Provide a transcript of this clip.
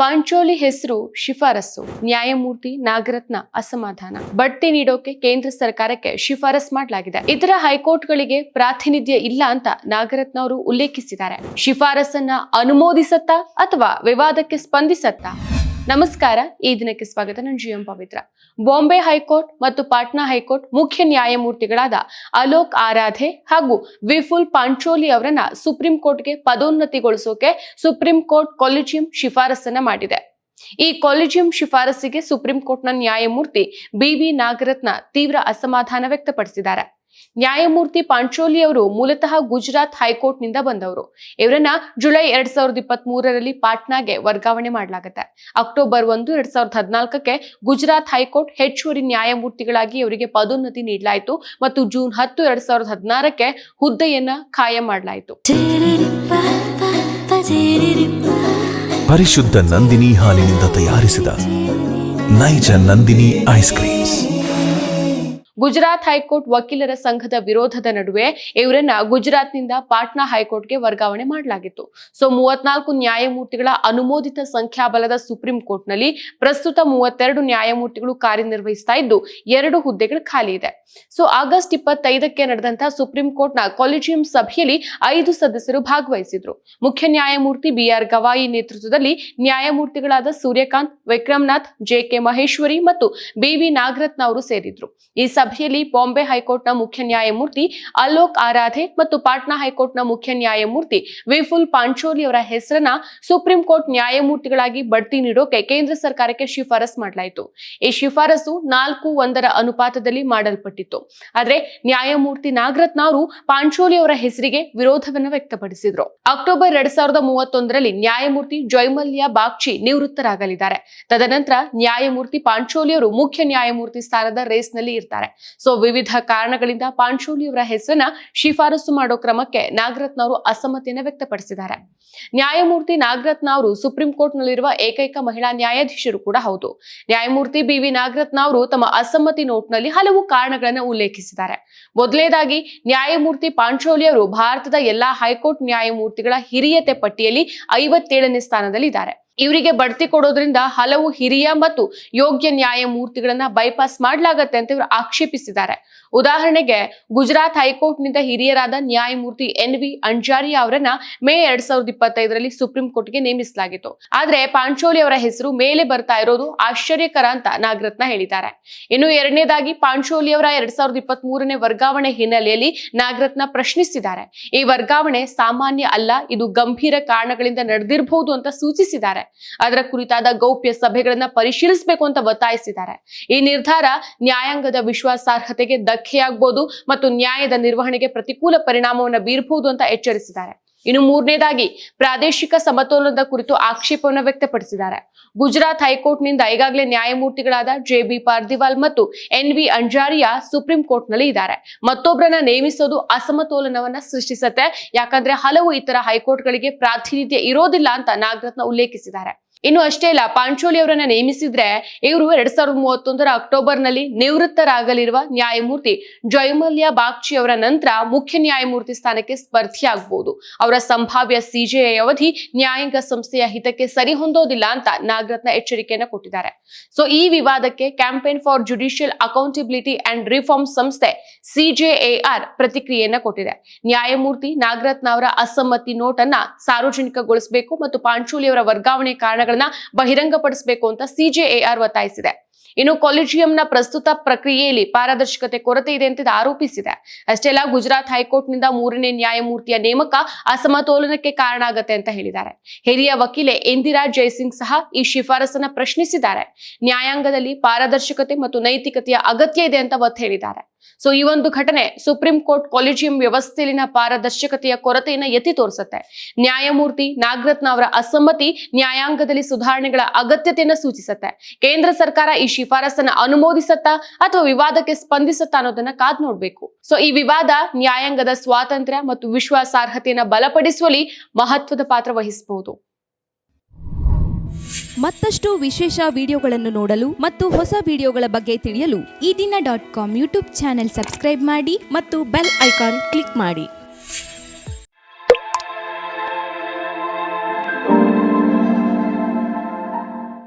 ಪಾಂಚೋಲಿ ಹೆಸರು ಶಿಫಾರಸು. ನ್ಯಾಯಮೂರ್ತಿ ನಾಗರತ್ನ ಅಸಮಾಧಾನ. ಬಡ್ತಿ ನೀಡೋಕೆ ಕೇಂದ್ರ ಸರ್ಕಾರಕ್ಕೆ ಶಿಫಾರಸ್ ಮಾಡಲಾಗಿದೆ. ಇತರ ಹೈಕೋರ್ಟ್ಗಳಿಗೆ ಪ್ರಾತಿನಿಧ್ಯ ಇಲ್ಲ ಅಂತ ನಾಗರತ್ನ ಅವರು ಉಲ್ಲೇಖಿಸಿದ್ದಾರೆ. ಶಿಫಾರಸನ್ನ ಅನುಮೋದಿಸತ್ತಾ ಅಥವಾ ವಿವಾದಕ್ಕೆ ಸ್ಪಂದಿಸತ್ತಾ? ನಮಸ್ಕಾರ, ಈ ದಿನಕ್ಕೆ ಸ್ವಾಗತ. ನಾನು G M Pavithra. Bombay high court ಮತ್ತು ಪಾಟ್ನಾ ಹೈಕೋರ್ಟ್ ಮುಖ್ಯ ನ್ಯಾಯಮೂರ್ತಿಗಳಾದ ಅಲೋಕ್ ಆರಾಧೆ ಹಾಗೂ ವಿಫುಲ್ ಪಾಂಚೋಲಿ ಅವರನ್ನ ಸುಪ್ರೀಂ ಕೋರ್ಟ್ಗೆ ಪದೋನ್ನತಿಗೊಳಿಸೋಕೆ ಸುಪ್ರೀಂ ಕೋರ್ಟ್ ಕೊಲಿಜಿಯಂ ಶಿಫಾರಸನ್ನ ಮಾಡಿದೆ. ಈ ಕೊಲಿಜಿಯಂ ಶಿಫಾರಸಿಗೆ ಸುಪ್ರೀಂ ಕೋರ್ಟ್ನ ನ್ಯಾಯಮೂರ್ತಿ ಬಿ ವಿ ನಾಗರತ್ನ ತೀವ್ರ ಅಸಮಾಧಾನ ವ್ಯಕ್ತಪಡಿಸಿದ್ದಾರೆ. ನ್ಯಾಯಮೂರ್ತಿ ಪಾಂಚೋಲಿ ಅವರು ಮೂಲತಃ ಗುಜರಾತ್ ಹೈಕೋರ್ಟ್ನಿಂದ ಬಂದವರು. ಇವರನ್ನ ಜುಲೈ ಎರಡ್ ಸಾವಿರದ ಇಪ್ಪತ್ತ್ ಮೂರರಲ್ಲಿ ಪಾಟ್ನಾಗೆ ವರ್ಗಾವಣೆ ಮಾಡಲಾಗುತ್ತೆ. ಅಕ್ಟೋಬರ್ ಒಂದು, ಎರಡ್ ಸಾವಿರದ ಹದಿನಾಲ್ಕಕ್ಕೆ ಗುಜರಾತ್ ಹೈಕೋರ್ಟ್ ಹೆಚ್ಚುವರಿ ನ್ಯಾಯಮೂರ್ತಿಗಳಾಗಿ ಇವರಿಗೆ ಪದೋನ್ನತಿ ನೀಡಲಾಯಿತು ಮತ್ತು ಜೂನ್ ಹತ್ತು, ಎರಡ್ ಸಾವಿರದ ಹದಿನಾರಕ್ಕೆ ಹುದ್ದೆಯನ್ನ ಖಾಯಂ ಮಾಡಲಾಯಿತು. ಪರಿಶುದ್ಧ ನಂದಿನಿ ಹಾಲಿನಿಂದ ತಯಾರಿಸಿದ ನೈಜ Nandini ice creams. Gujarat high court ವಕೀಲರ ಸಂಘದ ವಿರೋಧದ ನಡುವೆ ಇವರನ್ನ ಗುಜರಾತ್ನಿಂದ ಪಾಟ್ನಾ ಹೈಕೋರ್ಟ್ಗೆ ವರ್ಗಾವಣೆ ಮಾಡಲಾಗಿತ್ತು. ಸೊ, ಮೂವತ್ನಾಲ್ಕು ನ್ಯಾಯಮೂರ್ತಿಗಳ ಅನುಮೋದಿತ ಸಂಖ್ಯಾಬಲದ ಸುಪ್ರೀಂ ಕೋರ್ಟ್ನಲ್ಲಿ ಪ್ರಸ್ತುತ ಮೂವತ್ತೆರಡು ನ್ಯಾಯಮೂರ್ತಿಗಳು ಕಾರ್ಯನಿರ್ವಹಿಸ್ತಾ ಇದ್ದು, ಎರಡು ಹುದ್ದೆಗಳು ಖಾಲಿ ಇದೆ. ಸೊ, ಆಗಸ್ಟ್ ಇಪ್ಪತ್ತೈದಕ್ಕೆ ನಡೆದಂತಹ ಸುಪ್ರೀಂ ಕೋರ್ಟ್ನ ಕೊಲಿಜಿಯಂ ಸಭೆಯಲ್ಲಿ ಐದು ಸದಸ್ಯರು ಭಾಗವಹಿಸಿದ್ರು. ಮುಖ್ಯ ನ್ಯಾಯಮೂರ್ತಿ ಬಿ ಆರ್ ಗವಾಯಿ ನೇತೃತ್ವದಲ್ಲಿ ನ್ಯಾಯಮೂರ್ತಿಗಳಾದ ಸೂರ್ಯಕಾಂತ್, ವಿಕ್ರಮ್ನಾಥ್ ಜೆ ಕೆ ಮಹೇಶ್ವರಿ ಮತ್ತು ಬಿ ವಿ ನಾಗರತ್ನ ಅವರು ಸೇರಿದ್ರು. ಈ ಸಭೆಯಲ್ಲಿ ಬಾಂಬೆ ಹೈಕೋರ್ಟ್ನ ಮುಖ್ಯ ನ್ಯಾಯಮೂರ್ತಿ ಅಲೋಕ್ ಆರಾಧೆ ಮತ್ತು ಪಾಟ್ನಾ ಹೈಕೋರ್ಟ್ನ ಮುಖ್ಯ ನ್ಯಾಯಮೂರ್ತಿ ವಿಫುಲ್ ಪಾಂಚೋಲಿ ಅವರ ಹೆಸರನ್ನ ಸುಪ್ರೀಂ ಕೋರ್ಟ್ ನ್ಯಾಯಮೂರ್ತಿಗಳಾಗಿ ಬಡ್ತಿ ನೀಡೋಕೆ ಕೇಂದ್ರ ಸರ್ಕಾರಕ್ಕೆ ಶಿಫಾರಸ್ ಮಾಡಲಾಯಿತು. ಈ ಶಿಫಾರಸು ನಾಲ್ಕು ಒಂದರ ಅನುಪಾತದಲ್ಲಿ ಮಾಡಲ್ಪಟ್ಟಿತ್ತು. ಆದರೆ ನ್ಯಾಯಮೂರ್ತಿ ನಾಗರತ್ನ ಅವರು ಪಾಂಚೋಲಿ ಅವರ ಹೆಸರಿಗೆ ವಿರೋಧವನ್ನ ವ್ಯಕ್ತಪಡಿಸಿದ್ರು. ಅಕ್ಟೋಬರ್ ಎರಡ್ ಸಾವಿರದ ಮೂವತ್ತೊಂದರಲ್ಲಿ ನ್ಯಾಯಮೂರ್ತಿ ಜೈಮಲ್ಯ ಬಾಗ್ಚಿ ನಿವೃತ್ತರಾಗಲಿದ್ದಾರೆ. ತದನಂತರ ನ್ಯಾಯಮೂರ್ತಿ ಪಾಂಚೋಲಿ ಅವರು ಮುಖ್ಯ ನ್ಯಾಯಮೂರ್ತಿ ಸ್ಥಾನದ ರೇಸ್ನಲ್ಲಿ ಇರ್ತಾರೆ. ಸೊ ವಿವಿಧ ಕಾರಣಗಳಿಂದ ಪಾಂಚೋಲಿ ಅವರ ಹೆಸರನ್ನ ಶಿಫಾರಸು ಮಾಡೋ ಕ್ರಮಕ್ಕೆ ನಾಗರತ್ನ ಅವರು ಅಸಮ್ಮತಿಯನ್ನು ವ್ಯಕ್ತಪಡಿಸಿದ್ದಾರೆ. ನ್ಯಾಯಮೂರ್ತಿ ನಾಗರತ್ನ ಅವರು ಸುಪ್ರೀಂ ಕೋರ್ಟ್ ನಲ್ಲಿರುವ ಏಕೈಕ ಮಹಿಳಾ ನ್ಯಾಯಾಧೀಶರು ಕೂಡ ಹೌದು. ನ್ಯಾಯಮೂರ್ತಿ ಬಿ ವಿ ನಾಗರತ್ನ ಅವರು ತಮ್ಮ ಅಸಮ್ಮತಿ ನೋಟ್ನಲ್ಲಿ ಹಲವು ಕಾರಣಗಳನ್ನು ಉಲ್ಲೇಖಿಸಿದ್ದಾರೆ. ಮೊದಲನೇದಾಗಿ ನ್ಯಾಯಮೂರ್ತಿ ಪಾಂಚೋಲಿ ಅವರು ಭಾರತದ ಎಲ್ಲಾ ಹೈಕೋರ್ಟ್ ನ್ಯಾಯಮೂರ್ತಿಗಳ ಹಿರಿಯತೆ ಪಟ್ಟಿಯಲ್ಲಿ ಐವತ್ತೇಳನೇ ಸ್ಥಾನದಲ್ಲಿದ್ದಾರೆ. ಇವರಿಗೆ ಬಡ್ತಿ ಕೊಡೋದ್ರಿಂದ ಹಲವು ಹಿರಿಯ ಮತ್ತು ಯೋಗ್ಯ ನ್ಯಾಯಮೂರ್ತಿಗಳನ್ನ ಬೈಪಾಸ್ ಮಾಡಲಾಗತ್ತೆ ಅಂತ ಇವರು ಆಕ್ಷೇಪಿಸಿದ್ದಾರೆ. ಉದಾಹರಣೆಗೆ ಗುಜರಾತ್ ಹೈಕೋರ್ಟ್ನಿಂದ ಹಿರಿಯರಾದ ನ್ಯಾಯಮೂರ್ತಿ ಎನ್ ವಿ ಅಂಜಾರಿ ಅವರನ್ನ ಮೇ ಎರಡ್ ಸಾವಿರದ ಇಪ್ಪತ್ತೈದರಲ್ಲಿ ಸುಪ್ರೀಂ ಕೋರ್ಟ್ಗೆ ನೇಮಿಸಲಾಗಿತ್ತು. ಆದ್ರೆ ಪಾಂಚೋಲಿ ಅವರ ಹೆಸರು ಮೇಲೆ ಬರ್ತಾ ಇರೋದು ಆಶ್ಚರ್ಯಕರ ಅಂತ ನಾಗರತ್ನ ಹೇಳಿದ್ದಾರೆ. ಇನ್ನು ಎರಡನೇದಾಗಿ ಪಾಂಚೋಲಿ ಅವರ ಎರಡ್ ಸಾವಿರದ ಇಪ್ಪತ್ತ್ ಮೂರನೇ ವರ್ಗಾವಣೆ ಹಿನ್ನೆಲೆಯಲ್ಲಿ ನಾಗರತ್ನ ಪ್ರಶ್ನಿಸಿದ್ದಾರೆ. ಈ ವರ್ಗಾವಣೆ ಸಾಮಾನ್ಯ ಅಲ್ಲ, ಇದು ಗಂಭೀರ ಕಾರಣಗಳಿಂದ ನಡೆದಿರಬಹುದು ಅಂತ ಸೂಚಿಸಿದ್ದಾರೆ. ಅದರ ಕುರಿತಾದ ಗೌಪ್ಯ ಸಭೆಗಳನ್ನ ಪರಿಶೀಲಿಸಬೇಕು ಅಂತ ಒತ್ತಾಯಿಸಿದ್ದಾರೆ. ಈ ನಿರ್ಧಾರ ನ್ಯಾಯಾಂಗದ ವಿಶ್ವಾಸಾರ್ಹತೆಗೆ ಧಕ್ಕೆಯಾಗಬಹುದು ಮತ್ತು ನ್ಯಾಯದ ನಿರ್ವಹಣೆಗೆ ಪ್ರತಿಕೂಲ ಪರಿಣಾಮವನ್ನು ಬೀರಬಹುದು ಅಂತ ಎಚ್ಚರಿಸಿದ್ದಾರೆ. ಇನ್ನು ಮೂರನೇದಾಗಿ ಪ್ರಾದೇಶಿಕ ಸಮತೋಲನದ ಕುರಿತು ಆಕ್ಷೇಪವನ್ನು ವ್ಯಕ್ತಪಡಿಸಿದ್ದಾರೆ. ಗುಜರಾತ್ ಹೈಕೋರ್ಟ್ನಿಂದ ಈಗಾಗಲೇ ನ್ಯಾಯಮೂರ್ತಿಗಳಾದ ಜೆ ಬಿ ಪಾರ್ದಿವಾಲ್ ಮತ್ತು ಎನ್ ವಿ ಅಂಜಾರಿಯಾ ಸುಪ್ರೀಂ ಕೋರ್ಟ್ನಲ್ಲಿ ಇದ್ದಾರೆ. ಮತ್ತೊಬ್ಬರನ್ನ ನೇಮಿಸೋದು ಅಸಮತೋಲನವನ್ನ ಸೃಷ್ಟಿಸುತ್ತೆ. ಯಾಕಂದ್ರೆ ಹಲವು ಇತರ ಹೈಕೋರ್ಟ್ಗಳಿಗೆ ಪ್ರಾತಿನಿಧ್ಯ ಇರೋದಿಲ್ಲ ಅಂತ ನಾಗರತ್ನ ಉಲ್ಲೇಖಿಸಿದ್ದಾರೆ. ಇನ್ನು ಅಷ್ಟೇ ಇಲ್ಲ, ಪಾಂಚೋಲಿ ಅವರನ್ನ ನೇಮಿಸಿದ್ರೆ ಇವರು ಎರಡ್ ಸಾವಿರದ ಮೂವತ್ತೊಂದರ ಅಕ್ಟೋಬರ್ನಲ್ಲಿ ನಿವೃತ್ತರಾಗಲಿರುವ ನ್ಯಾಯಮೂರ್ತಿ ಜಯಮಲ್ಯ ಬಾಗ್ಚಿ ಅವರ ನಂತರ ಮುಖ್ಯ ನ್ಯಾಯಮೂರ್ತಿ ಸ್ಥಾನಕ್ಕೆ ಸ್ಪರ್ಧಿಯಾಗಬಹುದು ಅವರ ಸಂಭಾವ್ಯ ಸಿಜೆಐ ಅವಧಿ ನ್ಯಾಯಾಂಗ ಸಂಸ್ಥೆಯ ಹಿತಕ್ಕೆ ಸರಿಹೊಂದೋದಿಲ್ಲ ಅಂತ ನಾಗರತ್ನ ಎಚ್ಚರಿಕೆಯನ್ನು ಕೊಟ್ಟಿದ್ದಾರೆ. ಸೊ ಈ ವಿವಾದಕ್ಕೆ campaign for judicial accountability and reform ಸಂಸ್ಥೆ ಸಿಜೆಎಆರ್ ಪ್ರತಿಕ್ರಿಯೆಯನ್ನ ಕೊಟ್ಟಿದೆ. ನ್ಯಾಯಮೂರ್ತಿ ನಾಗರತ್ನ ಅವರ ಅಸಮ್ಮತಿ ನೋಟ್ ಅನ್ನ ಸಾರ್ವಜನಿಕಗೊಳಿಸಬೇಕು ಮತ್ತು ಪಾಂಚೋಲಿ ಅವರ ವರ್ಗಾವಣೆ ಕಾರಣಗಳನ್ನ ಬಹಿರಂಗಪಡಿಸಬೇಕು ಅಂತ ಸಿಜೆಎಆರ್ ಒತ್ತಾಯಿಸಿದೆ. ಇನ್ನು ಕೊಲಿಜಿಯಂನ ಪ್ರಸ್ತುತ ಪ್ರಕ್ರಿಯೆಯಲ್ಲಿ ಪಾರದರ್ಶಕತೆ ಕೊರತೆ ಇದೆ ಅಂತ ಆರೋಪಿಸಿದೆ. ಅಷ್ಟೇ ಅಲ್ಲ, ಗುಜರಾತ್ ಹೈಕೋರ್ಟ್ನಿಂದ ಮೂರನೇ ನ್ಯಾಯಮೂರ್ತಿಯ ನೇಮಕ ಅಸಮತೋಲನಕ್ಕೆ ಕಾರಣ ಆಗತ್ತೆ ಅಂತ ಹೇಳಿದ್ದಾರೆ. ಹಿರಿಯ ವಕೀಲೆ ಇಂದಿರಾ ಜೈಸಿಂಗ್ ಸಹ ಈ ಶಿಫಾರಸನ್ನ ಪ್ರಶ್ನಿಸಿದ್ದಾರೆ. ನ್ಯಾಯಾಂಗದಲ್ಲಿ ಪಾರದರ್ಶಕತೆ ಮತ್ತು ನೈತಿಕತೆಯ ಅಗತ್ಯ ಇದೆ ಅಂತ ಒತ್ತು ಹೇಳಿದ್ದಾರೆ. ಸೊ ಈ ಒಂದು ಘಟನೆ ಸುಪ್ರೀಂ ಕೋರ್ಟ್ ಕೊಲಿಜಿಯಂ ವ್ಯವಸ್ಥೆಯಲ್ಲಿನ ಪಾರದರ್ಶಕತೆಯ ಕೊರತೆಯನ್ನ ಎತ್ತಿ ತೋರಿಸುತ್ತೆ. ನ್ಯಾಯಮೂರ್ತಿ ನಾಗರತ್ನ ಅವರ ಅಸಮ್ಮತಿ ನ್ಯಾಯಾಂಗದಲ್ಲಿ ಸುಧಾರಣೆಗಳ ಅಗತ್ಯತೆಯನ್ನ ಸೂಚಿಸುತ್ತೆ. ಕೇಂದ್ರ ಸರ್ಕಾರ ಈ ಶಿಫಾರಸನ್ನ ಅನುಮೋದಿಸತ್ತಾ ಅಥವಾ ವಿವಾದಕ್ಕೆ ಸ್ಪಂದಿಸತ್ತಾ ಅನ್ನೋದನ್ನ ಕಾದ್ ನೋಡ್ಬೇಕು. ಸೊ ಈ ವಿವಾದ ನ್ಯಾಯಾಂಗದ ಸ್ವಾತಂತ್ರ್ಯ ಮತ್ತು ವಿಶ್ವಾಸಾರ್ಹತೆಯನ್ನ ಬಲಪಡಿಸುವಲ್ಲಿ ಮಹತ್ವದ ಪಾತ್ರ ವಹಿಸಬಹುದು ಮತ್ತಷ್ಟು ವಿಶೇಷ ವಿಡಿಯೋಗಳನ್ನು ನೋಡಲು ಮತ್ತು ಹೊಸ ವಿಡಿಯೋಗಳ ಬಗ್ಗೆ ತಿಳಿಯಲು Eedina dot com YouTube channel subscribe ಮಾಡಿ ಮತ್ತು ಬೆಲ್ ಐಕಾನ್ ಕ್ಲಿಕ್ ಮಾಡಿ.